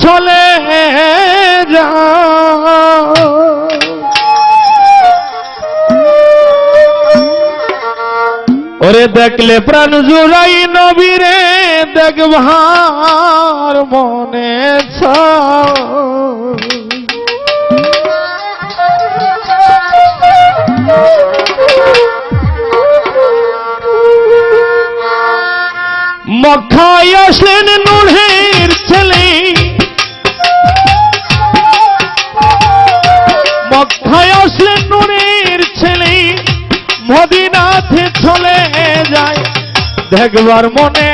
চলে যা ওরে দেখলে প্রাণ জুড়াই নবীরে দেখবার মনে মখায় আসলেন নুহে মক্কায় আসলেন নুরের ছেলে মদিনাতে চলে যায়। দেখবার মনে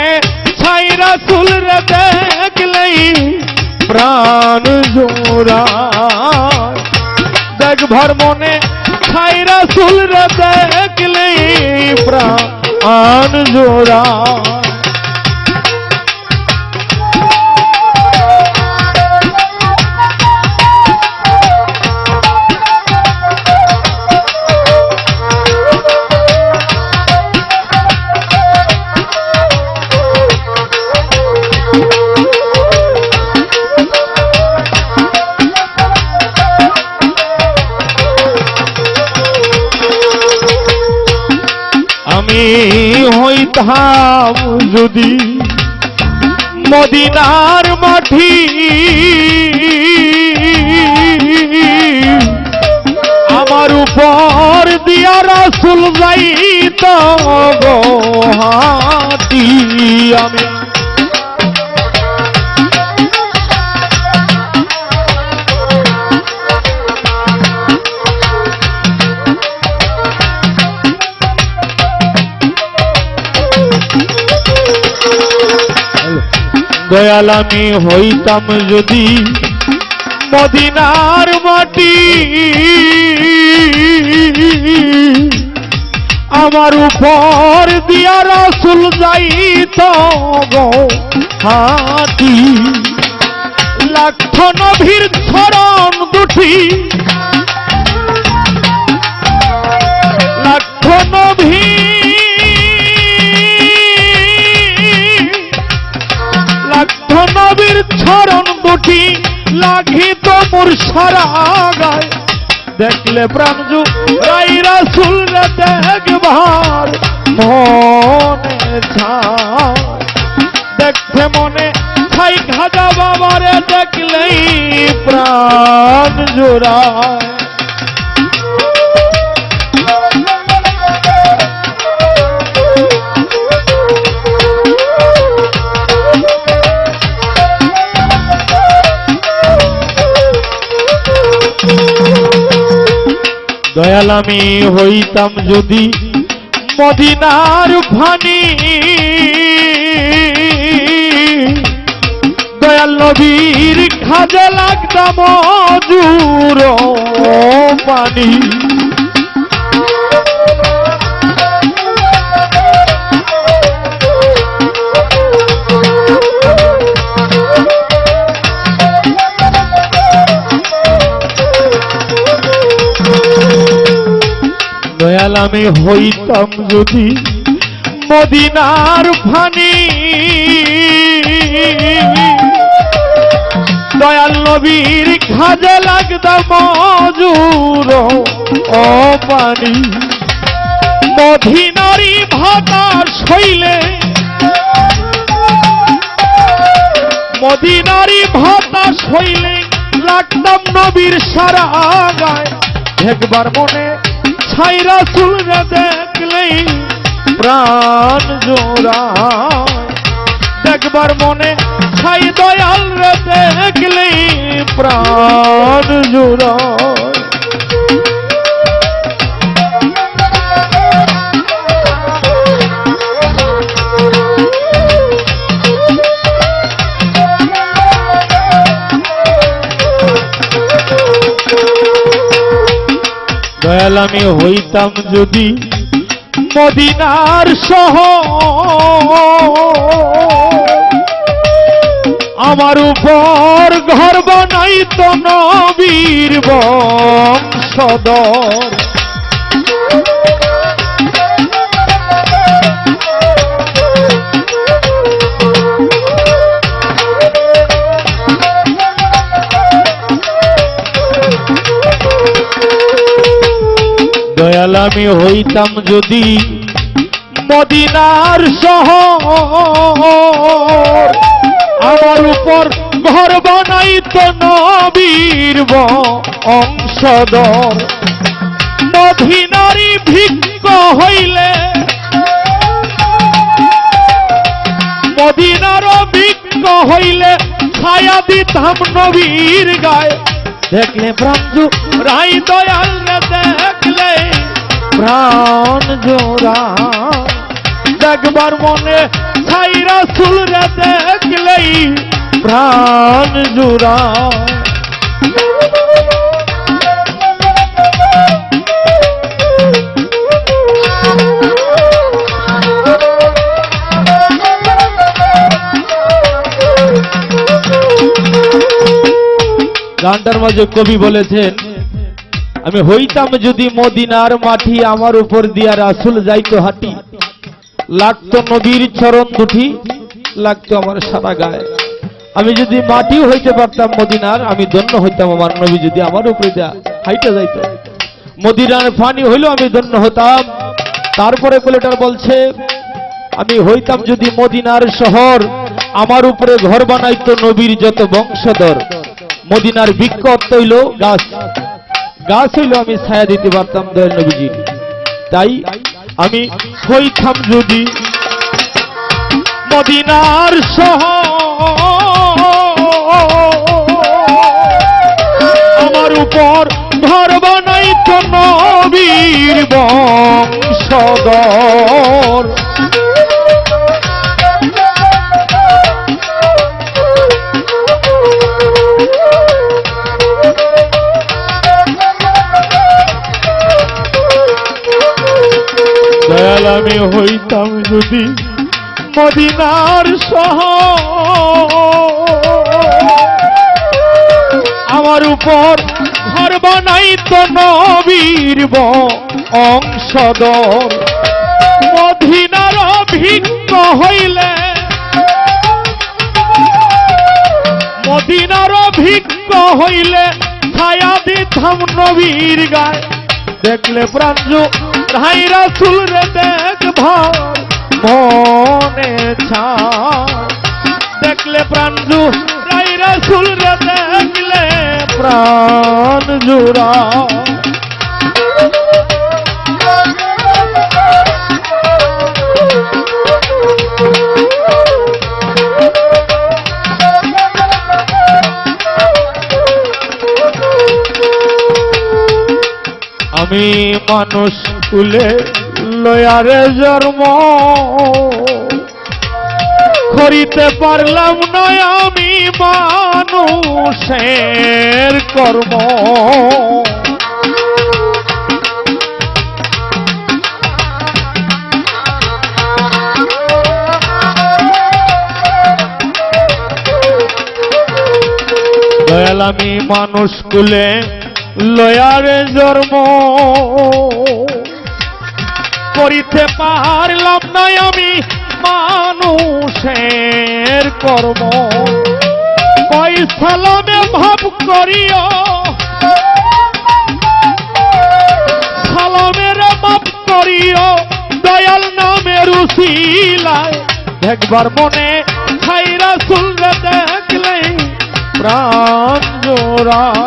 ছাইরা চুল রে দেখলেই প্রাণ জোড়া দেখবার মনে ছাইরা চুল রে দেখলেই প্রাণ জোড়া হইতাম যদি মদিনার মাঠি। আমার উপর দিয়া রাসুল যাইত গো আমি দয়াল আমি হইতাম যদি মদিনার মাটি। আমার উপর দিয়া রাসুল যাইত গো হাতি। লাখ নভীর ধরন দুটি দেখলে প্রাণজু রাই রাসুল দেখবার মনে ছায় দেখতে মনে ছাই খাজা বাবারে দেখলেই প্রাণ জোড়ায়। দয়াল আমি হইতাম যদি মদিনার ফানি দয়াল নবীর খাজা লাগতাম জুর পানি। আমি হইতাম যদি মদিনার ফানি দয়াল নবীর খাজে লাগতাম মজুর ও পানি মদিনারি ভাতার শৈলে মদিনারি ভাতা শৈলে লাগতাম নবীর সারা গায় একবার মনে ছাইরা চুলরে দেখলেই প্রাণ জোড়া দেখবার মনে ছাই দয়াল রে দেখলেই প্রাণ জোড়া দয়াল আমি হইতাম যদি মদিনার সহ আমার উপর ঘর বানাইত নবীর বংশধর। আমি হইতাম যদি মদিনার শহর। আমার উপর ঘর বানাইতো নবীর অংশদর মদিনারি ভিক্ষ হইলে মদিনার ভিক্ষ হইলে ছায়া দিতাম নবীর গায়ে। দেখলে প্রাঞ্জু রাই দয়াল দেখলে প্রাণ জোড়া। দেখবার মনে ছাইরা সুল রে দেখলেই প্রাণ জোড়া। গানটার মাঝে কবি বলেছেন আমি হইতাম যদি মদিনার মাটি আমার উপর দিয়া রাসুল যাইতো হাঁটি। লাগতো নদীর চরণ দুটি, লাগতো আমার সারা গায়ে। আমি যদি মাটিও হইতে পারতাম মদিনার, আমি ধন্য হইতাম আমার নবী যদি আমার উপরে দেয়া হাইতে যাইতো। মদিনার ফানি হইলেও আমি ধন্য হতাম। তারপরে কোলেটার বলছে, আমি হইতাম যদি মদিনার শহর, আমার উপরে ঘর বানাইতো নবীর যত বংশধর। মদিনার বৃক্ষ অর্থ হইল গাছ। গাছ হইল আমি ছায়া দিতে পারতাম দয়াল নবীজি তাই আমি হইতাম যদি মদিনার শহর। আমার উপর ঘর বানাইতো নবীর বংশধর। আমি হইতাম যদি মদিনার সহ আমার উপর ঘর বানাইতো নবীর অংশদর মদিনার ভিন্ন হইলে মদিনার ভিন্ন হইলে ছায়া দিতাম নবীর গায়ে। দেখলে প্রাঞ্জু রাই রাসুল রে দেখ ভার, মনে ছা দেখলে প্রাঞ্জু রাই রাসুল রে দেখলে প্রাণ জুড়া। আমি মানুষ কুলে লয়ারে জন্ম। করিতে পারলাম না আমি মানুষের কর্ম। আমি মানুষ কুলে লয়ারে জন্ম। করিতে পারলাম না আমি মানুষের কর্ম। সালামে ভাব করিও। সালামের মাপ করিও দয়াল নামের উশিলায় দেখবার মনে খাইরা সুলরে দেখলে প্রাণ জোড়ায়।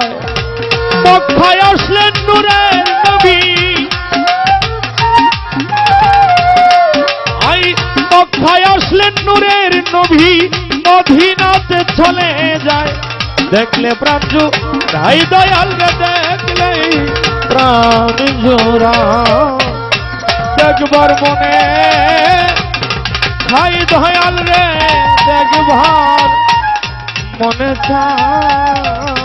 মদিনাতে চলে যায়। দেখলে প্রাণ তাই দয়াল গে দেখলে প্রাণ জোড়া। দেখবার মনে খাই দয়াল রে দেখবার মনে চায়।